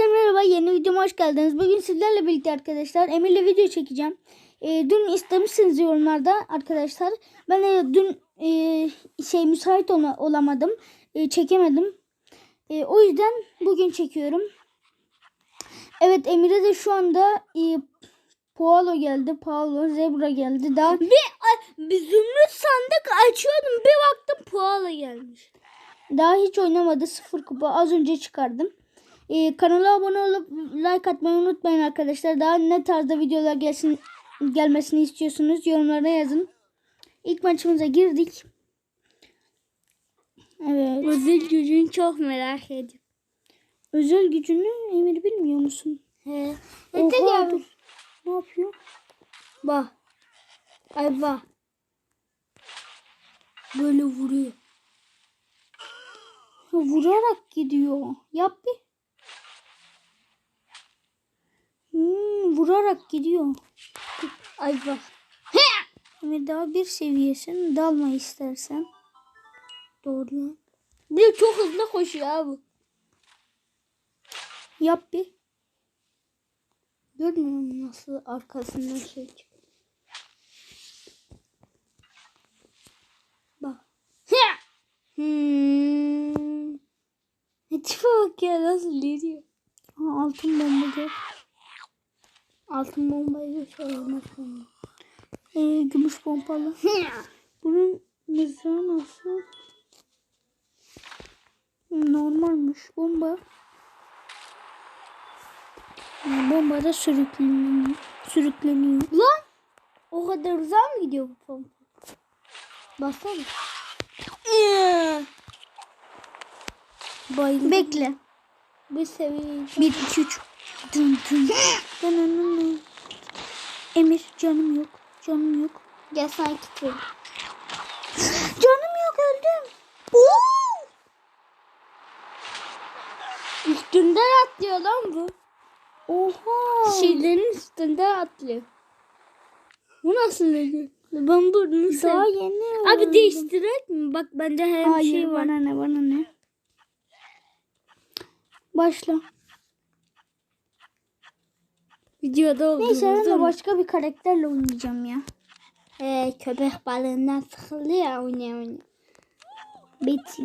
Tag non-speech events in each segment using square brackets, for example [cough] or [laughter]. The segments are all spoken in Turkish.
merhaba yeni videoma hoş geldiniz. Bugün sizlerle birlikte arkadaşlar Emir'le video çekeceğim. Ee, dün istemişsiniz yorumlarda arkadaşlar. Ben de dün e, şey müsait ola- olamadım. E, çekemedim. E, o yüzden bugün çekiyorum. Evet Emir'e de şu anda e, Paolo geldi. Paolo, Zebra geldi. Daha Bir, bir zümrüt sandık açıyordum bir baktım puala gelmiş. Daha hiç oynamadı. Sıfır kupa. Az önce çıkardım. Ee, kanala abone olup like atmayı unutmayın arkadaşlar. Daha ne tarzda videolar gelsin gelmesini istiyorsunuz yorumlara yazın. İlk maçımıza girdik. Evet. Özel gücünü çok merak ediyorum. Özel gücünü Emir bilmiyor musun? He. Oha, Ne dur. Ne yapıyor? Bak. Ay bak. Böyle vuruyor. Vurarak gidiyor. Yap bir. Hmm, vurarak gidiyor. Ay bak. Emir daha bir seviyesin. Dalma istersen. Doğru. Bir çok hızlı koşuyor abi. Yap bir. Görmüyor musun nasıl arkasından şey çıkıyor? Bak. Hmm. Ne tipe bak ya nasıl geliyor. Ha, altın bombacı. Altın bombayı sorulmaz bomba. Ee, gümüş pompalı. [laughs] Bunun mızrağı nasıl? Normalmiş. Bomba. Yani bomba da sürükleniyor. Sürükleniyor. Lan o kadar uzağa mı gidiyor bu pompa? Baksana. Bayıldım. Bekle. Bir seviye. 1, 2, 3. Dın dın dın dın. Emir canım yok. Canım yok. Gel sana kitledim. Canım yok öldüm. Üstünden atlıyor lan bu. Oha. Şeylerin üstünden atlıyor. Bu nasıl öyle? Ben burnunu Daha yeni Abi değiştirek mi? Bak bende her Hayır şey var. bana ne bana ne. Başla. Videoda olduğumuz Neyse ben de başka bir karakterle oynayacağım ya. He, köpek balığından sıkıldı ya oynaya oynaya. Betty.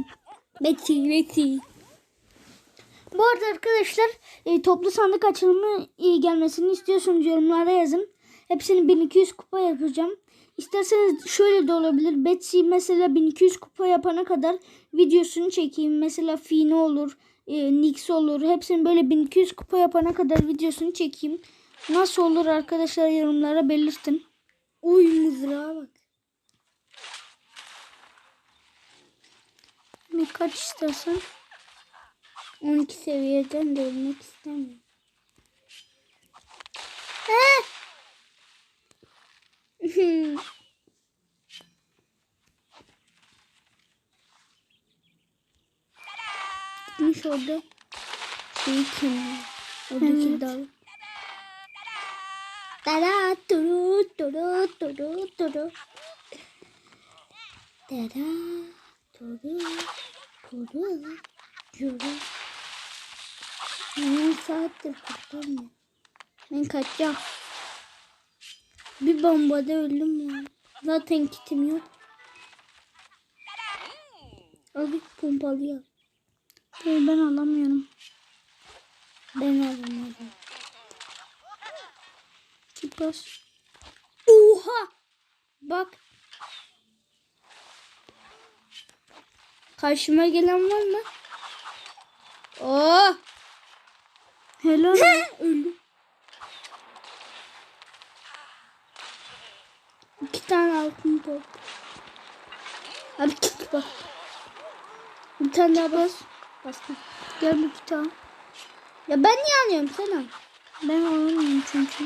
Betty Betty. Bu arada arkadaşlar e, toplu sandık açılımı e, gelmesini istiyorsanız yorumlara yazın. Hepsini 1200 kupa yapacağım. İsterseniz şöyle de olabilir. Betsy mesela 1200 kupa yapana kadar videosunu çekeyim. Mesela Fino olur, e, Nix olur. Hepsini böyle 1200 kupa yapana kadar videosunu çekeyim. Nasıl olur arkadaşlar yorumlara belirtin. Uy mızrağa bak. Bir kaç istersen. 12 seviyeden de ölmek istemiyorum. [laughs] Gitmiş orada. Şeyi kenara. Oradaki Evet. dal. Dara turu turu turu turu. Dara turu turu turu. Ne saattir kurtarmıyor. Ben kaçacağım. Bir bombada öldüm ya. Zaten kitim yok. Abi pompalıyor. Ben alamıyorum. Ben alamadım. Bas. Oha! Bak. Karşıma gelen var mı? Oh! Helal. Öldüm. İki tane altın top. Hadi git bak. Bir tane daha bas. Bastım. Gel bir daha. Ya ben niye alıyorum sen al. Ben alamıyorum çünkü.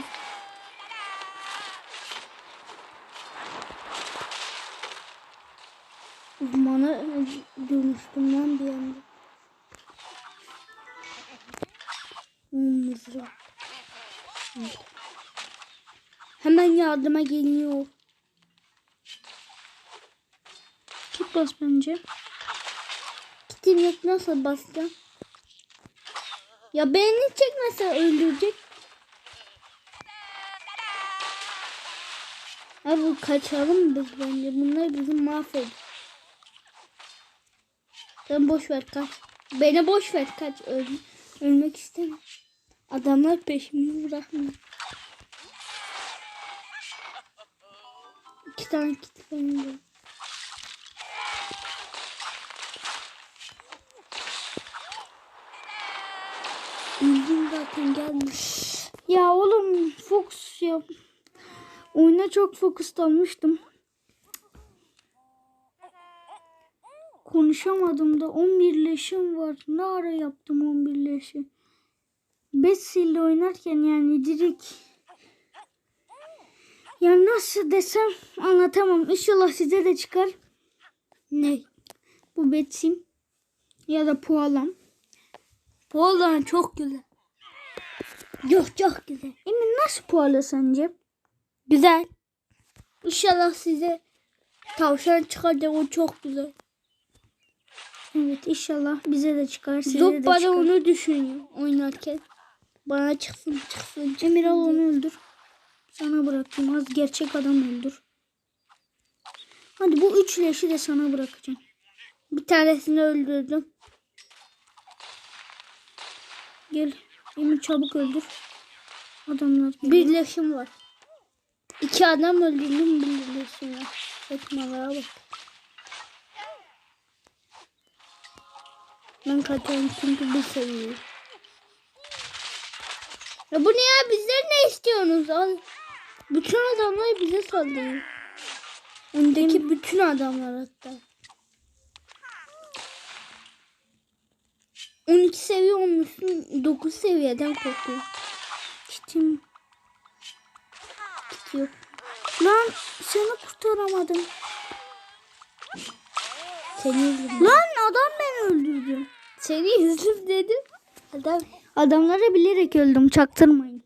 Dönüştüm lan bir anda. Hmm. Hemen yardıma geliyor. Git bas bence. Kitim yok nasıl basacağım? Ya beni çekmese öldürecek. Abi kaçalım biz bence. Bunlar bizi mahveder. Sen boş ver kaç. Beni boş ver kaç. Öl ölmek istemem. Adamlar peşimi bırakmıyor. İki tane kilitlendi. Öldüm zaten gelmiş. Ya oğlum fokus ya. Oyuna çok fokus Konuşamadım da 11 leşim var. Ne ara yaptım 11 leşi? Betsy ile oynarken yani direkt ya nasıl desem anlatamam. İnşallah size de çıkar. Ne? Bu Betsy ya da Pualam. Vallahi çok güzel. Yok çok güzel. Emin nasıl Puala sence? Güzel. İnşallah size tavşan çıkar da o çok güzel. Evet inşallah bize de çıkar. Size Zoppa da çıkar. onu düşünüyor oynarken. Bana çıksın çıksın. çıksın Emir al onu öldür. Sana bıraktım. Az gerçek adam öldür. Hadi bu üç leşi de sana bırakacağım. Bir tanesini öldürdüm. Gel. Emir çabuk öldür. Adamlar. Bir leşim var. İki adam öldürdüm bir leşim var. Saçmalığa bak. Ben kaçıyorum çünkü bir seviyorum. Ya bu ne ya? Bizden ne istiyorsunuz? Al. Bütün adamlar bize saldırıyor. Öndeki bütün adamlar hatta. 12 seviye olmuşsun. 9 seviyeden korkuyorum. Kitim. Kit yok. Lan seni kurtaramadım. Seni. Lan adam beni öldürdü. Seni [laughs] yüzüm dedim. Adam Adamlara bilerek öldüm. Çaktırmayın.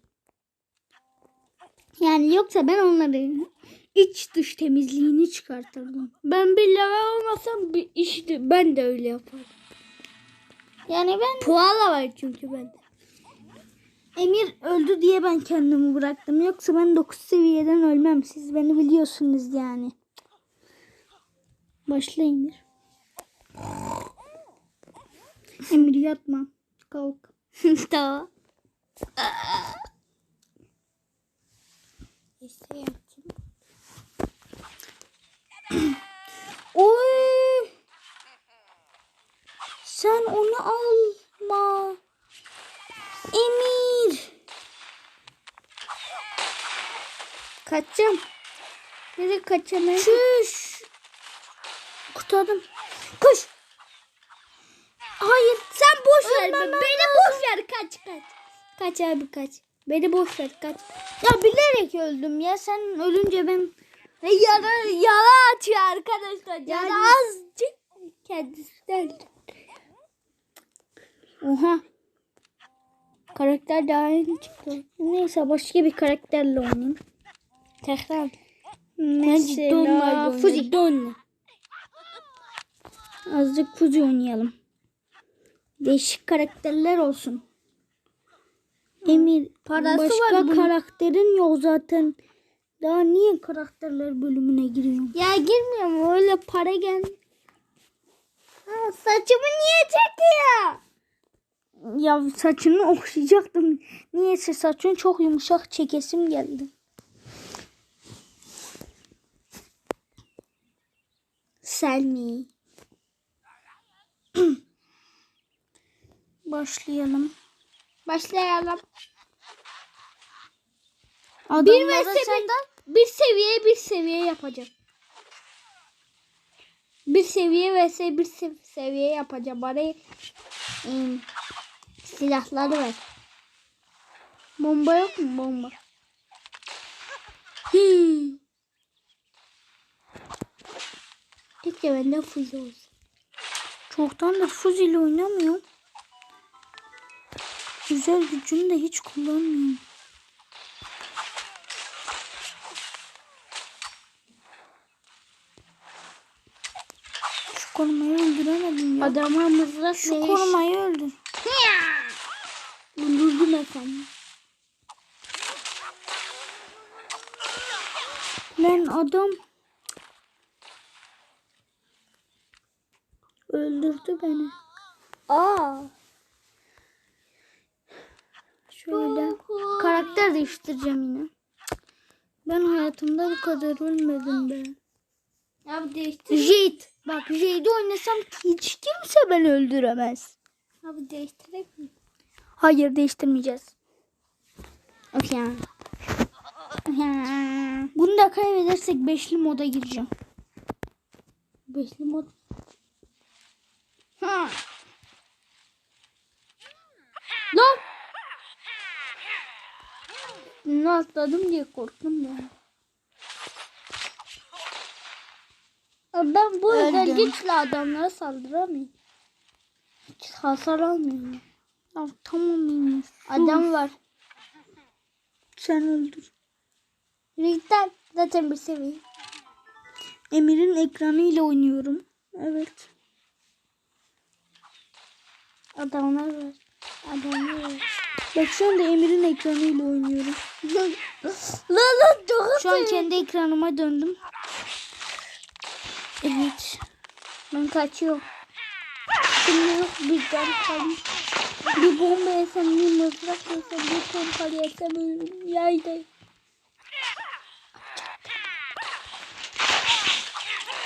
Yani yoksa ben onları iç dış temizliğini çıkartırdım. ben bir level olmasam bir işte ben de öyle yaparım. Yani ben Puala var çünkü bende. Emir öldü diye ben kendimi bıraktım. Yoksa ben 9 seviyeden ölmem. Siz beni biliyorsunuz yani. Başla Emir. Emir yatma. Kalk. [laughs] tamam. [clears throat] İşte yaptım. [clears throat] Oy! Sen onu alma. Emir. Kaçacağım. Nereye kaçacağım? Çüş. Kurtardım. Koş. Hayır. Sen Beni boş ver. Kaç kaç. Kaç abi kaç. Beni boş ver kaç. Ya bilerek öldüm ya. Sen ölünce ben Ve yara, yara atıyor arkadaşlar. Yara Yani- azıcık kendisinden. Oha. Karakter daha yeni çıktı. Neyse başka bir karakterle oynayayım. Tekrar. Mesela. Fuzi. Donna. Azıcık Fuzi oynayalım. Değişik karakterler olsun. Emir Parası başka var bunun. karakterin yok zaten. Daha niye karakterler bölümüne giriyorsun? Ya girmiyorum öyle para gel. Ha, saçımı niye çekiyor? Ya saçını okşayacaktım. Niyeyse saçın çok yumuşak çekesim geldi. Selmi. Başlayalım. Başlayalım. Adamlara Bir ve sen bir, seviye bir seviye yapacağım. Bir seviye vs bir se- seviye yapacağım. Bana ım, silahları ver. Bomba yok mu bomba? Hmm. Keşke bende füze olsun. çoktandır Fuzi ile oynamıyorum. Güzel gücünü de hiç kullanmıyorum. Şu korumayı öldüremedim ya. Adama mızrak Şu ne iş? korumayı öldür. ölmesem. mi? Lan adam öldürdü beni. Aa. Şöyle karakter değiştireceğim yine. Ben hayatımda bu kadar ölmedim be. Abi değiştir. Jade. Bak Jade'i oynasam hiç kimse beni öldüremez. Abi değiştirek mi? Hayır değiştirmeyeceğiz. Ya. Bunu da kaybedersek beşli moda gireceğim. Beşli mod. Ha. Lan. Ne atladım diye korktum. Abi Ben bu Öldüm. güçle adamlara saldıramıyorum. Hiç hasar almıyorum. Ya tamam Emir. Adam var. Sen öldür. Renkten zaten bir seviye. Emir'in ekranıyla oynuyorum. Evet. Adamlar var. Adamlar var. Bak şu anda Emir'in ekranıyla oynuyorum. Şu an kendi ekranıma döndüm. Evet. Ben kaçıyorum. Şimdi bir can kalmış. Bir bomba yesem, bir mızrak yesem, bir pompalı yesem ölürüm. Yayda.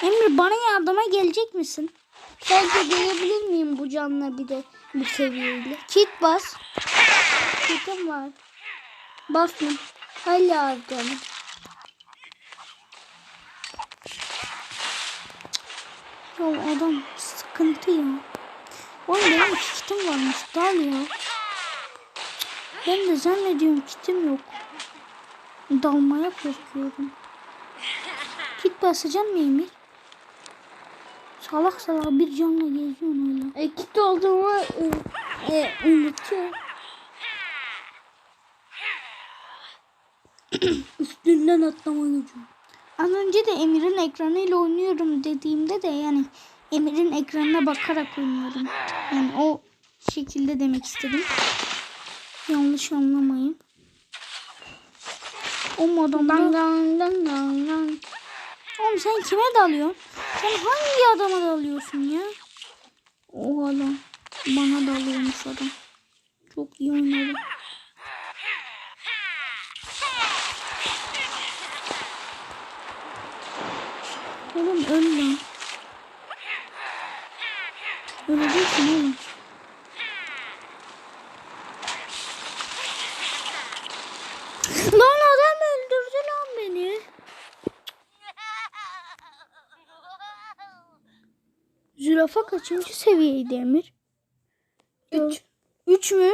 Emir bana yardıma gelecek misin? Sence gelebilir miyim bu canla bir de bu seviyeyle? Kit bas. Kötüm var. Basın. Hala canım. Ya adam sıkıntı ya. Oğlum benim kitim varmış. Dal ya. Ben de zannediyorum kitim yok. Dalmaya korkuyorum. Kit basacaksın mı? Salak salak bir canla geziyorsun öyle. E, kit olduğumu e, e, unutuyorum. Üstünden atlama gücü. Az önce de Emir'in ekranıyla oynuyorum dediğimde de yani Emir'in ekranına bakarak oynuyorum. Yani o şekilde demek istedim. Yanlış anlamayın. O modumda... Dan dan dan dan dan. Oğlum sen kime dalıyorsun? Sen hangi adama dalıyorsun ya? O adam. Bana dalıyormuş adam. Çok iyi oynadı. Oğlum öl lan. Öleceksin oğlum. Lan adam öldürdü lan beni. Zürafa kaçıncı seviyeydi Emir? Üç. Üç mü?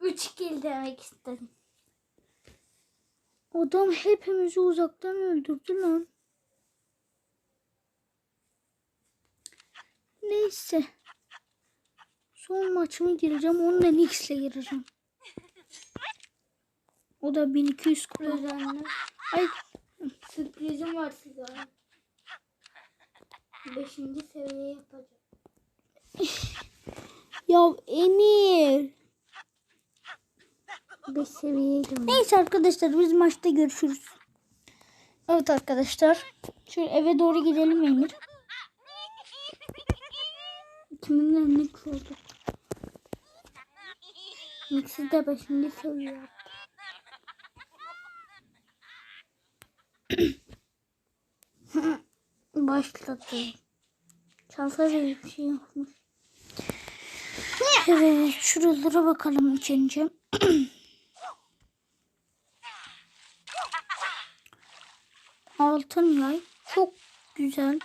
Üç kill demek istedim. Adam hepimizi uzaktan öldürdü lan. Neyse. Son maçıma gireceğim. Onunla Nix'le gireceğim. O da 1200 kupa. Özenler. Ay Sürprizim var size. Beşinci seviye yapacağım. ya Emir. Beş seviyeye dön. Neyse arkadaşlar biz maçta görüşürüz. Evet arkadaşlar. Şöyle eve doğru gidelim Emir. Kiminle Nix oldu? Nix'i de seviye yaptı. Başladı. Şansa bir şey yapmış. Evet şuralara bakalım ilk [clears throat] önce. Altın yay. Çok güzel.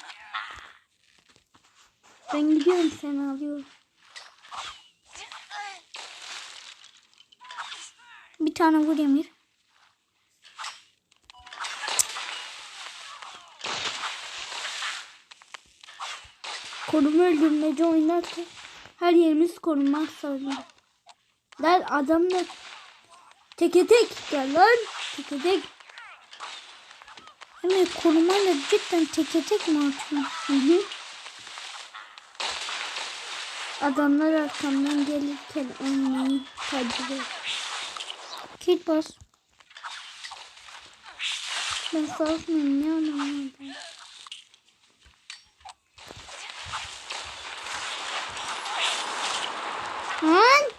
Ben gidiyorum seni alıyorum. Bir tane vur Emir. Koruma öldürmece oynarken her yerimiz korunmak zorunda. Lan adamlar teke tek gel lan teke tek. Emir korumayla cidden teke tek mi? Hı hı. Adamlar arkamdan gelirken ölmeyi tecrübe. Kit bas. Ben savaşmayayım ne anlamadım. Lan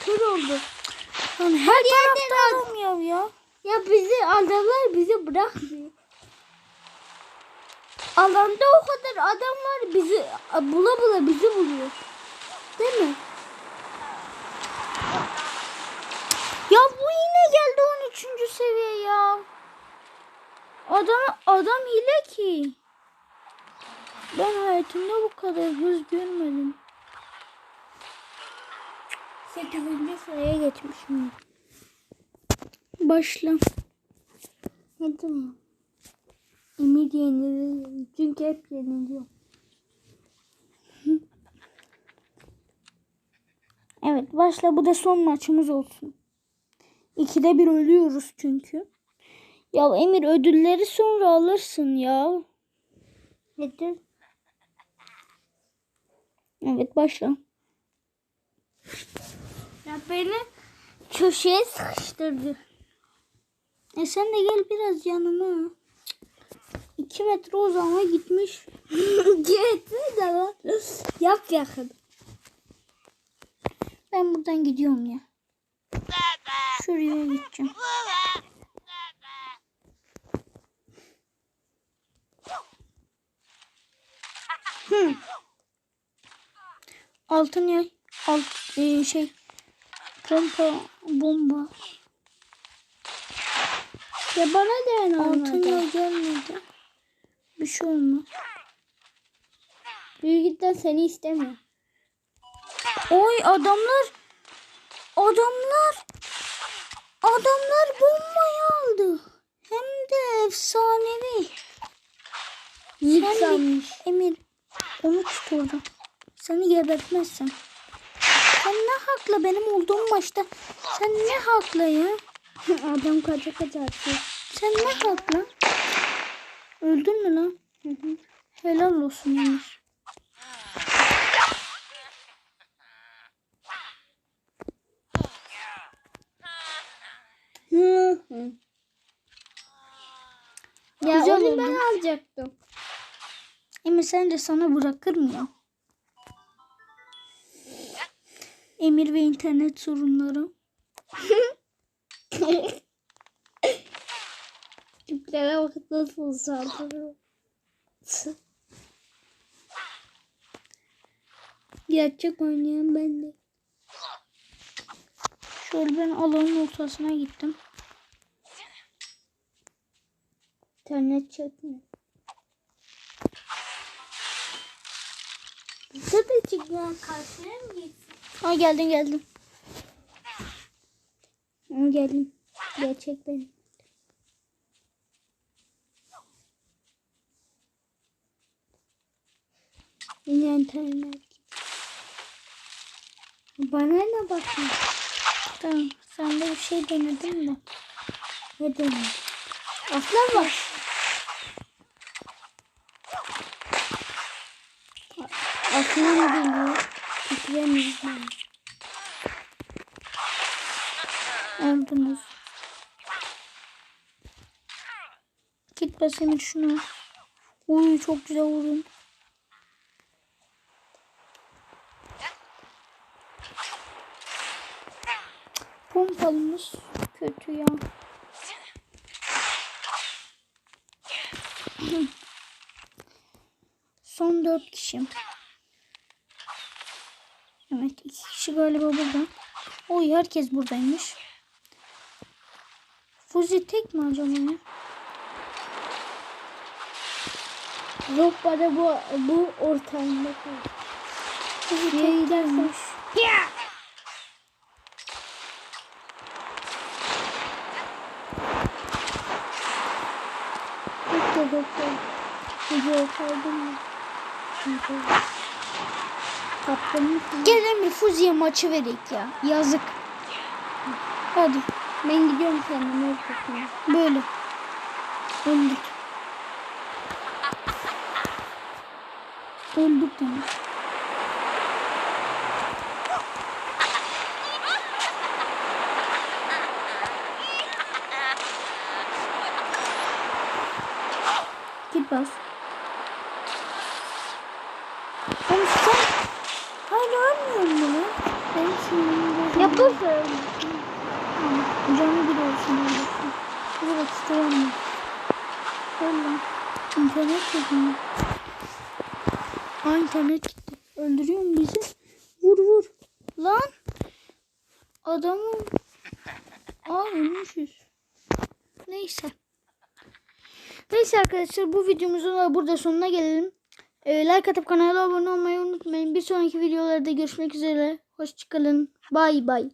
kör oldu. Lan her tarafta adam ya ya. Ya bizi adamlar bizi bırakmıyor. Alanda o kadar adam var bizi bula bula bizi buluyor. Değil mi? Ya bu yine geldi 13. seviye ya. Adam adam hile ki. Ben hayatımda bu kadar hız görmedim. 8. sıraya geçmişim. Başla. Hadi mi? Emir yeniliyor. Çünkü hep yeniliyor. Evet başla bu da son maçımız olsun. İkide bir ölüyoruz çünkü. Ya Emir ödülleri sonra alırsın ya. Hadi. Evet başla. Ya beni köşeye sıkıştırdı. E sen de gel biraz yanıma. 2 metre uzama gitmiş. [laughs] Gitme de lan. Yap yakın. Ben buradan gidiyorum ya. Şuraya gideceğim. Altın yay. Alt e, şey pompa bomba. Ya bana değen Altın yay gelmedi. Bir şey olmaz. Büyükten seni istemiyor. Oy adamlar adamlar adamlar bombayı aldı. Hem de efsanevi. Sanmış. Emir onu tut orada. Seni gebertmezsem. Sen ne hakla benim olduğum maçta sen ne hakla ya? [laughs] Adam kaça kaça atıyor. Sen ne hakla? Öldün mü lan? Helal olsun Emir. Hı hı. Ya Güzel onu oldu. ben alacaktım. Emir sence sana bırakır mı ya? Emir ve internet sorunları. [laughs] Tiplere bak nasıl saldırıyor. Gerçek oynayan ben de. Şöyle ben alanın ortasına gittim. İnternet çekme. Tabii çıkmayan karşıya mı gitsin? Ha geldin geldin. Ama geldim. Gerçek benim. İnternet. Bana ne bakın? Tamam. Sen de bir şey denedin de. Ne demek? Aslan var. Aslan geliyor. Titremiyorum. Öldünüz. Git bas Emir şunu. Uy çok güzel vurdun. Pompalımız kötü ya. Son dört kişi. Evet iki kişi galiba burada. Oy herkes buradaymış. Fuzi tek mi acaba ya? Yok bana bu bu ortamda. Fuzi tek gidersen. Gelin bir Fuzi'ye maçı verek ya. Yazık. Hadi. Ben gidiyorum kendime. Böyle. Öldük. Öldük demek. Git bas. Oğlum sen hala ölmüyor mu? Benim sinirim Yapılsın. Canı bir olsun olsun. Evet istiyorum. Valla. İnternet gitti. Aa internet gitti. Öldürüyor mu bizi? Vur vur. Lan. Adamı. Aa ölmüşüz. Neyse. Neyse arkadaşlar bu videomuzun da burada sonuna gelelim. Ee, like atıp kanala abone olmayı unutmayın. Bir sonraki videolarda görüşmek üzere. Hoşçakalın. Bay bay.